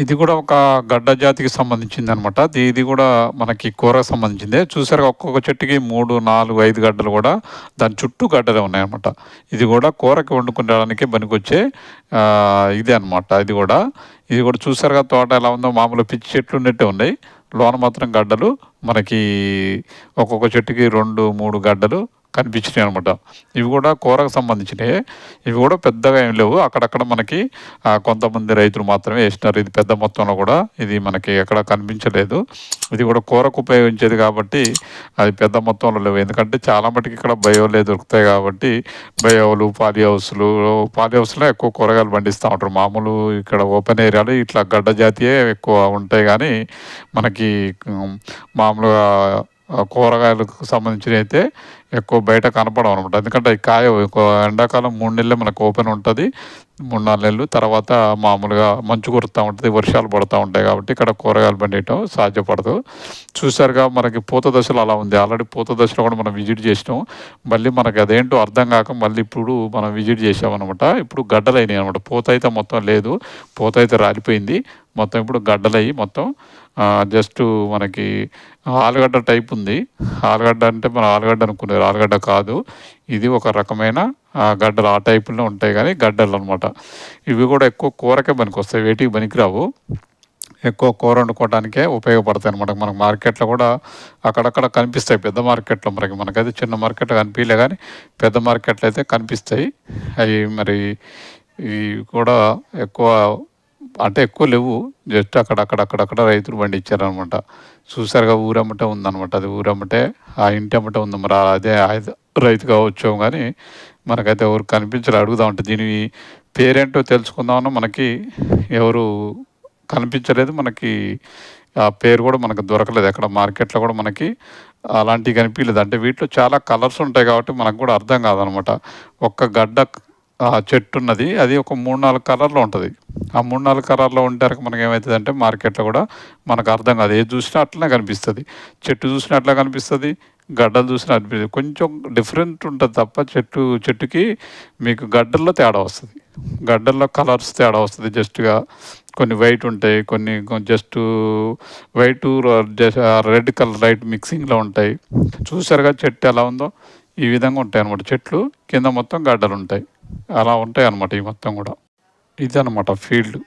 ఇది కూడా ఒక గడ్డ జాతికి సంబంధించింది అనమాట ఇది కూడా మనకి కూరకు సంబంధించిందే. చూసారు ఒక్కొక్క చెట్టుకి మూడు నాలుగు ఐదు గడ్డలు కూడా దాని చుట్టూ గడ్డలే ఉన్నాయన్నమాట. ఇది కూడా కూరకి వండుకునేడానికి పనికొచ్చే ఆ, ఇదే అనమాట ఇది కూడా. ఇది కూడా చూసారుగా తోట ఎలా ఉందో? మామూలు పిచ్చి చెట్లు ఉన్నట్టే ఉన్నాయి. లోన మాత్రం గడ్డలు మనకి ఒక్కొక్క చెట్టుకి రెండు మూడు గడ్డలు కనిపించినాయి అనమాట ఇవి కూడా కూరకు సంబంధించినవి ఇవి కూడా పెద్దగా ఏం లేవు. అక్కడక్కడ మనకి కొంతమంది రైతులు మాత్రమే వేసినారు. ఇది పెద్ద మొత్తంలో కూడా ఇది మనకి ఎక్కడ కనిపించలేదు. ఇది కూడా కూరకు ఉపయోగించేది కాబట్టి అది పెద్ద మొత్తంలో లేవు. ఎందుకంటే చాలా మటుకు ఇక్కడ బయోలే దొరుకుతాయి కాబట్టి బయోలు పాలి హౌస్లు పాలి హౌస్లో ఎక్కువ కూరగాయలు పండిస్తూ ఉంటారు. మామూలు ఇక్కడ ఓపెన్ ఏరియాలో ఇట్లా గడ్డ జాతియే ఎక్కువ ఉంటాయి కానీ మనకి మామూలుగా కూరగాయలకు సంబంధించినవి అయితే ఎక్కువ బయట కనపడవు అనమాట ఎందుకంటే ఈ కాయ ఎండాకాలం మూడు నెలలు మనకు ఓపెన్ ఉంటుంది. మూడు నాలుగు నెలలు తర్వాత మామూలుగా మంచు కురుతూ ఉంటుంది వర్షాలు పడుతూ ఉంటాయి కాబట్టి ఇక్కడ కూరగాయలు పండియటం సాధ్యపడదు. చూసారుగా మనకి పూత దశలో అలా ఉంది. ఆల్రెడీ పూత దశలో కూడా మనం విజిట్ చేసినాం. మళ్ళీ మనకి అదేంటో అర్థం కాక మళ్ళీ ఇప్పుడు మనం విజిట్ చేసామన్నమాట ఇప్పుడు గడ్డలు అయినాయి అనమాట పూత అయితే మొత్తం లేదు. పూత అయితే రాలిపోయింది. మొత్తం ఇప్పుడు గడ్డలయ్యి మొత్తం జస్ట్ మనకి ఆలుగడ్డ టైప్ ఉంది. ఆలుగడ్డ అంటే మనం ఆలుగడ్డ అనుకునేది. ఆలుగడ్డ కాదు. ఇది ఒక రకమైన ఆ, గడ్డలు ఆ టైపులో ఉంటాయి కానీ గడ్డలు అనమాట ఇవి కూడా ఎక్కువ కూరకే పనికి వస్తాయి వేటికి పనికిరావు. ఎక్కువ కూర వండుకోవడానికే ఉపయోగపడతాయి అనమాట మనకు మార్కెట్లో కూడా అక్కడక్కడ కనిపిస్తాయి పెద్ద మార్కెట్లో మనకి మనకైతే చిన్న మార్కెట్లో కనిపించలే కానీ పెద్ద మార్కెట్లో అయితే కనిపిస్తాయి. అవి మరి ఇవి కూడా ఎక్కువ అంటే ఎక్కువ లేవు. జస్ట్ అక్కడ అక్కడ అక్కడక్కడ రైతులు పండించారనమాట. చూసారుగా ఊరమ్మటే ఉందనమాట. అది ఊరమ్మటే ఆ ఇంటి అమ్మట ఉంది మరి. అదే రైతు కావచ్చు కానీ మనకైతే ఎవరు కనిపించరు. అడుగుదాం అంటే దీని పేరేంటో తెలుసుకుందామన్నా మనకి ఎవరు కనిపించలేదు. మనకి ఆ పేరు కూడా మనకు దొరకలేదు. ఎక్కడ మార్కెట్లో కూడా మనకి అలాంటివి కనిపించలేదు. అంటే వీటిలో చాలా కలర్స్ ఉంటాయి కాబట్టి మనకు కూడా అర్థం కాదనమాట. ఒక్క గడ్డ చెట్టు ఉన్నది అది ఒక మూడు నాలుగు కలర్లో ఉంటుంది. ఆ మూడు నాలుగు కలర్లో ఉంటారు మనకి ఏమవుతుంది అంటే మార్కెట్లో కూడా మనకు అర్థం కాదు. ఏది చూసినా అట్లనే కనిపిస్తుంది. చెట్టు చూసినా అట్లా కనిపిస్తుంది. గడ్డలు చూసినా అనిపిస్తుంది. కొంచెం డిఫరెంట్ ఉంటుంది తప్ప చెట్టు చెట్టుకి మీకు గడ్డల్లో తేడా వస్తుంది. గడ్డల్లో కలర్స్ తేడా వస్తుంది. జస్ట్గా కొన్ని వైట్ ఉంటాయి. కొన్ని just white red colour light మిక్సింగ్లో ఉంటాయి. చూసారుగా చెట్టు ఎలా ఉందో? ఈ విధంగా ఉంటాయి అన్నమాట చెట్లు. కింద మొత్తం గడ్డలు ఉంటాయి అలా ఉంటాయి అన్నమాట ఈ మొత్తం కూడా. ఇది అనమాట ఫీల్డ్.